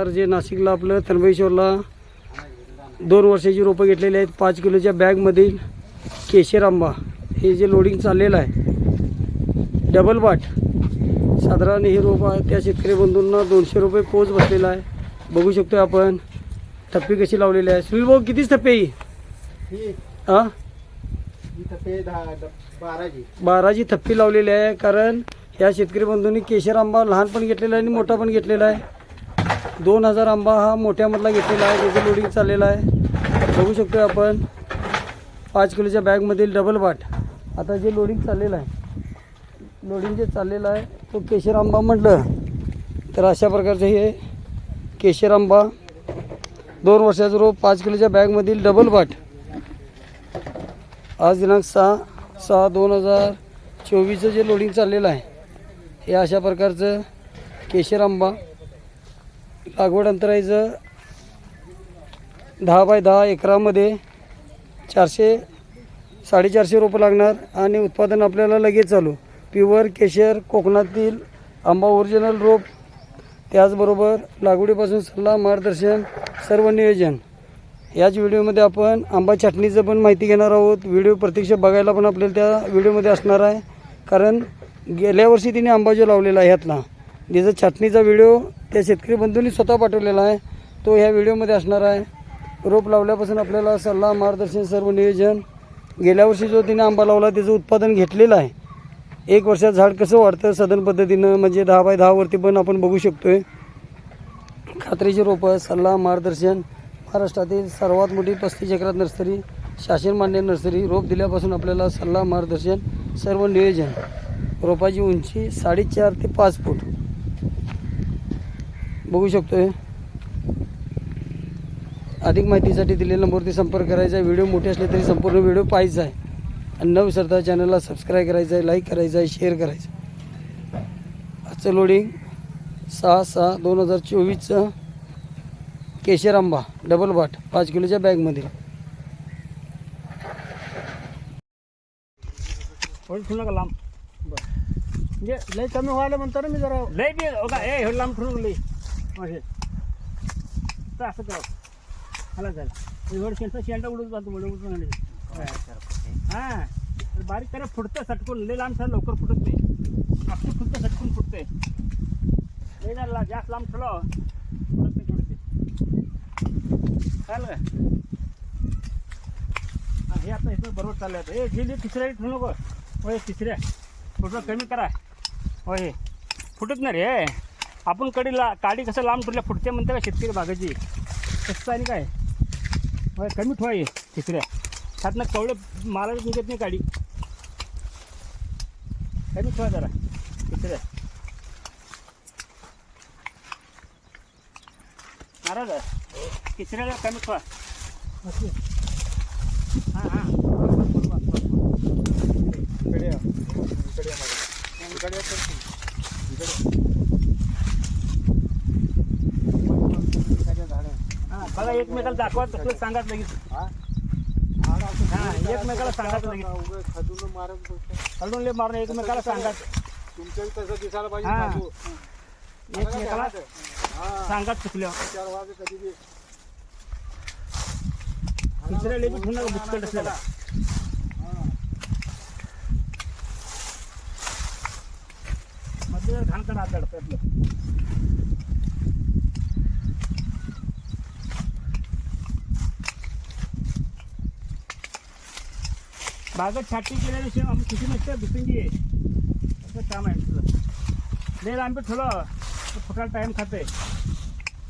तर जे नाशिकला आपलं त्र्यंबकेश्वरला दोन वर्षाची रोपं घेतलेली आहेत. पाच किलोच्या बॅगमधील केशर आंबा. हे जे लोडिंग चाललेलं आहे डबल बाट. साधारण हे रोप आहे त्या शेतकरी बंधूंना दोनशे रुपये पोच बसलेला आहे. बघू शकतो आपण थप्पी कशी लावलेली आहे. सुनील भाऊ कितीच थप्पी ही? ही? बाराची. बाराची थप्पी लावलेली आहे कारण या शेतकरी बंधूंनी केशर आंबा लहान पण घेतलेला आहे आणि मोठा पण घेतलेला आहे. दोन हजार आंबा हा मोठ्यामधला घेतलेला आहे त्याचं लोडिंग चाललेलं आहे. बघू शकतो आपण. पाच किलोच्या बॅगमधील डबल बाट आता जे लोडिंग चाललेलं आहे लोडिंग जे चाललेलं आहे तो केशर आंबा म्हटलं तर अशा प्रकारचं हे केशर आंबा. दोन वर्षाचं रोप पाच किलोच्या बॅगमधील डबल बाट आज दिनांक सहा सहा दोन हजार चोवीसचं जे लोडिंग चाललेलं आहे हे अशा प्रकारचं केशर आंबा. लागवड अंतरायचं दहा बाय दहा एकरामध्ये चारशे साडेचारशे रोपं लागणार आणि उत्पादन आपल्याला लगेच चालू. प्युअर केशर कोकणातील आंबा ओरिजिनल रोप त्याचबरोबर लागवडीपासून सल्ला मार्गदर्शन सर्व नियोजन. याच व्हिडिओमध्ये आपण आंबा छाटणीचं पण माहिती घेणार आहोत. व्हिडिओ प्रत्यक्ष बघायला पण आपल्याला त्या व्हिडिओमध्ये असणार आहे. कारण गेल्या वर्षी तिने आंबा जो लावलेला आहे ह्यातला त्याचा छाटणीचा व्हिडिओ त्या शेतकरी बंधूंनी स्वतः पाठवलेला आहे. तो ह्या व्हिडिओमध्ये असणार आहे. रोप लावल्यापासून आपल्याला सल्ला मार्गदर्शन सर्व नियोजन. गेल्या वर्षी जो तिने आंबा लावला त्याचं उत्पादन घेतलेलं आहे. एक वर्षात झाड कसं वाढतं सदन पद्धतीनं म्हणजे दहा बाय दहावरती पण आपण बघू शकतो आहे खात्रीची रोपं सल्ला मार्गदर्शन. महाराष्ट्रातील सर्वात मोठी पस्तीस एकरात नर्सरी शासन मान्य नर्सरी. रोप दिल्यापासून आपल्याला सल्ला मार्गदर्शन सर्व नियोजन. रोपाची उंची साडेचार ते पाच फूट. बघू शकतोय. अधिक माहितीसाठी दिलेल्या नंबरवरती संपर्क करायचा. आहे व्हिडिओ मोठे असले तरी संपूर्ण व्हिडिओ पाहायचा आहे. आणि न विसरता चॅनलला सबस्क्राईब करायचं आहे लाईक करायचं आहे शेअर करायचं आहे. आजचं लोडिंग सहा सहा दोन हजार चोवीसचं केशर आंबा डबल बाट पाच किलोच्या बॅगमध्ये होईल ठेवू नका लांब. म्हणजे लय कमी व्हायला म्हणतो ना मी जरा. लय बी बघा ए हे लांब ठेवू नका लय असे तर असं करावं मला झालं एवढं शेंटा शेंटा उडून जातो उडून उडून हां. तर बारीक करा फुटतं सटकून. लय लांब ठेवलं लवकर फुटत नाही. आपलं फुटतं सटकून फुटते लय जरा जास्त लांब ठेवलं. फुटत नाही फुटते चालेल का? हे आता इथं बरोबर चाललं आहे ए गेली तिसऱ्या ठेवू नको. होय तिसऱ्या. फुटलं कमी करा. होय. फुटत नाही रे. आपण कडीला काडी कसं लांब ठेवल्या फुटते म्हणते का शेतकरी बागाची? तसं आणि काय? कमी ठेवा हे तिसऱ्या त्यातनं कवळे मारायला निघत नाही काडी. कमी ठेवा जरा तिसऱ्या नाराज तिसऱ्याला कमी ठेवा हां हां बरोबर, बरोबर, बरोबर. इकडे या. इकडे या माझ्या. इकडे या तर तू. इकडे. इकडे झाडं. बघा एकमेकाला दाखवा तसलं सांगाच लगेच हा? एकमेकाला सांगायचं लगेच उगाच खजूरनं मारत बसतं. हलवून ले मारून एकमेकाला सांगायचं तुमच्याही तसं दिसायला पाहिजे हा. बाजू. एकमेकाला हा. चार वाजे कधी बी. तिसऱ्या लेबी नका बुचकट असलेला मधलं घाण बागत छाटी केल्याशिवाय आम्ही किती नसते दुसरी असं काम आहे तुझं लय लांबी ठेवलं तर फुटायला टाईम खाते